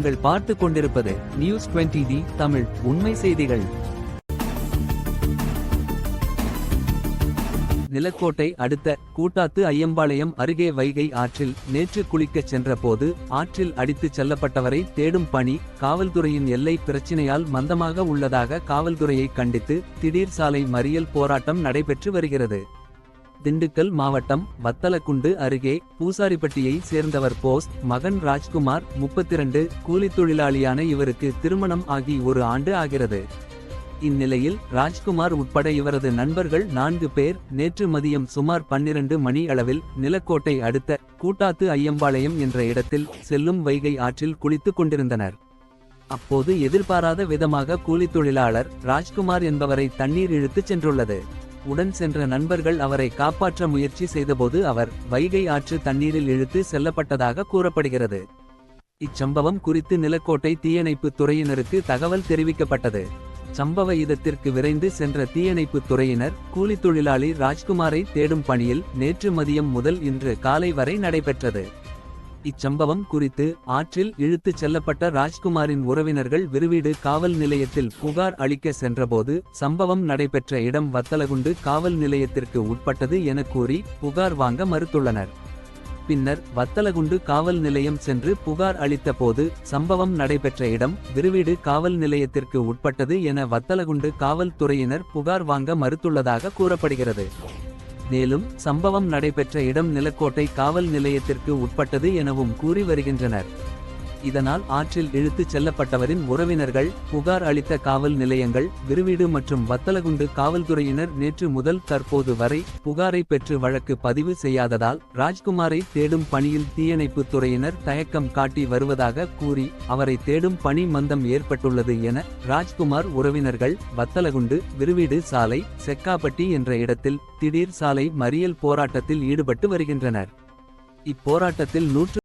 நீங்கள் பார்த்து கொண்டிருப்பது நியூஸ் 20 டி தமிழ் உண்மை செய்திகள். நிலக்கோட்டை அடுத்த கூட்டாத்து ஐயம்பாளையம் அருகே வைகை ஆற்றில் நேற்று குளிக்கச் சென்றபோது ஆற்றில் அடித்துச் செல்லப்பட்டவரை தேடும் பணி காவல்துறையின் எல்லை பிரச்சினையால் மந்தமாக உள்ளதாக காவல்துறையை கண்டித்து திடீர் சாலை மறியல் போராட்டம் நடைபெற்று வருகிறது. திண்டுக்கல் மாவட்டம் வத்தலக்குண்டு அருகே பூசாரிப்பட்டியை சேர்ந்தவர் போஸ் மகன் ராஜ்குமார் 32 கூலித் தொழிலாளியான இவருக்கு திருமணம் ஆகி ஒரு ஆண்டு ஆகிறது. இந்நிலையில் ராஜ்குமார் உட்பட இவரது நண்பர்கள் நான்கு பேர் நேற்று மதியம் சுமார் பன்னிரண்டு மணி அளவில் நிலக்கோட்டை அடுத்த கூட்டாத்து ஐயம்பாளையம் என்ற இடத்தில் செல்லும் வைகை ஆற்றில் குளித்துக் கொண்டிருந்தனர். அப்போது எதிர்பாராத விதமாக கூலித் தொழிலாளர் ராஜ்குமார் என்பவரை தண்ணீர் இழுத்துச் சென்றுள்ளது. உடன் சென்ற நண்பர்கள் அவரை காப்பாற்ற முயற்சி செய்தபோது அவர் வைகை ஆற்று தண்ணீரில் இழுத்து செல்லப்பட்டதாக கூறப்படுகிறது. இச்சம்பவம் குறித்து நிலக்கோட்டை தீயணைப்பு துறையினருக்கு தகவல் தெரிவிக்கப்பட்டது. சம்பவ இடத்திற்கு விரைந்து சென்ற தீயணைப்பு துறையினர் கூலி தொழிலாளி ராஜ்குமாரை தேடும் பணியில் நேற்று மதியம் முதல் இன்று காலை வரை நடைபெற்றது. இச்சம்பவம் குறித்து ஆற்றில் இழுத்துச் செல்லப்பட்ட ராஜ்குமாரின் உறவினர்கள் விருவீடு காவல் நிலையத்தில் புகார் அளிக்க சென்றபோது சம்பவம் நடைபெற்ற இடம் வத்தலகுண்டு காவல் நிலையத்திற்கு உட்பட்டது என கூறி புகார் வாங்க மறுத்துள்ளனர். பின்னர் வத்தலகுண்டு காவல் நிலையம் சென்று புகார் அளித்த போது சம்பவம் நடைபெற்ற இடம் விருவீடு காவல் நிலையத்திற்கு உட்பட்டது என வத்தலகுண்டு காவல்துறையினர் புகார் வாங்க மறுத்துள்ளதாக கூறப்படுகிறது. மேலும் சம்பவம் நடைபெற்ற இடம் நிலக்கோட்டை காவல் நிலையத்திற்கு உட்பட்டது எனவும் கூறி வருகின்றனர். இதனால் ஆற்றில் இழுத்துச் செல்லப்பட்டவரின் உறவினர்கள் புகார் அளித்த காவல் நிலையங்கள் விருவீடு மற்றும் வத்தலகுண்டு காவல்துறையினர் நேற்று முதல் தற்போது வரை புகாரை பெற்று வழக்கு பதிவு செய்யாததால் ராஜ்குமாரை தேடும் பணியில் தீயணைப்பு துறையினர் தயக்கம் காட்டி வருவதாக கூறி அவரை தேடும் பணி மந்தம் ஏற்பட்டுள்ளது என ராஜ்குமார் உறவினர்கள் வத்தலகுண்டு விருவீடு சாலை செக்காப்பட்டி என்ற இடத்தில் திடீர் சாலை மறியல் போராட்டத்தில் ஈடுபட்டு வருகின்றனர். இப்போராட்டத்தில் நூற்று